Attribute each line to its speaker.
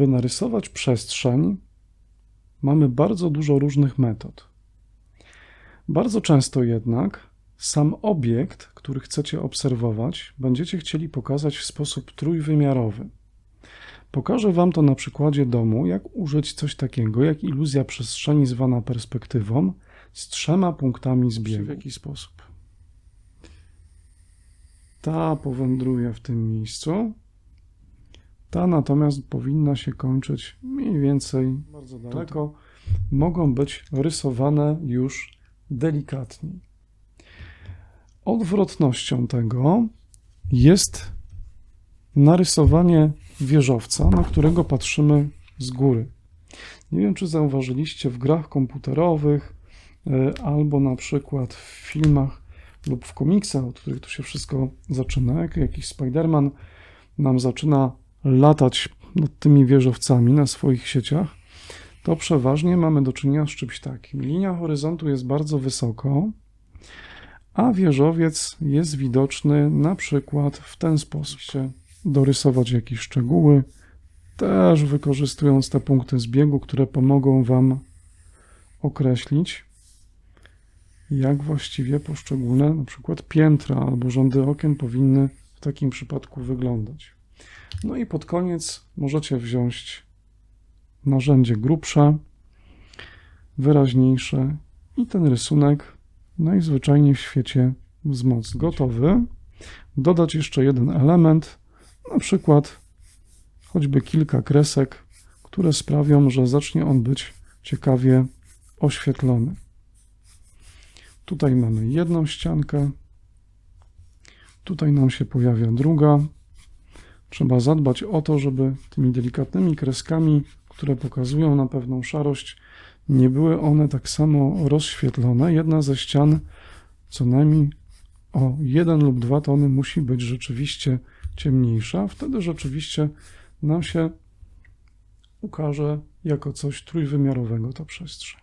Speaker 1: Aby narysować przestrzeń, mamy bardzo dużo różnych metod. Bardzo często jednak sam obiekt, który chcecie obserwować, będziecie chcieli pokazać w sposób trójwymiarowy. Pokażę Wam to na przykładzie domu, jak użyć coś takiego jak iluzja przestrzeni zwana perspektywą z trzema punktami zbiegu. W jaki sposób? Ta powędruje w tym miejscu. Ta natomiast powinna się kończyć mniej więcej bardzo daleko. Mogą być rysowane już delikatniej. Odwrotnością tego jest narysowanie wieżowca, na którego patrzymy z góry. Nie wiem, czy zauważyliście w grach komputerowych e, albo na przykład w filmach lub w komiksach, od których to się wszystko zaczyna, jak jakiś Spider-Man nam zaczyna latać nad tymi wieżowcami na swoich sieciach, to przeważnie mamy do czynienia z czymś takim. Linia horyzontu jest bardzo wysoko, a wieżowiec jest widoczny na przykład w ten sposób. Dorysować jakieś szczegóły, też wykorzystując te punkty zbiegu, które pomogą Wam określić, jak właściwie poszczególne, na przykład piętra albo rządy okien powinny w takim przypadku wyglądać. No i pod koniec możecie wziąć narzędzie grubsze, wyraźniejsze i ten rysunek najzwyczajniej w świecie wzmocnić. Gotowy. Dodać jeszcze jeden element, na przykład choćby kilka kresek, które sprawią, że zacznie on być ciekawie oświetlony. Tutaj mamy jedną ściankę, tutaj nam się pojawia druga. Trzeba zadbać o to, żeby tymi delikatnymi kreskami, które pokazują na pewną szarość, nie były one tak samo rozświetlone. Jedna ze ścian co najmniej o 1 lub 2 tony musi być rzeczywiście ciemniejsza. Wtedy rzeczywiście nam się ukaże jako coś trójwymiarowego ta przestrzeń.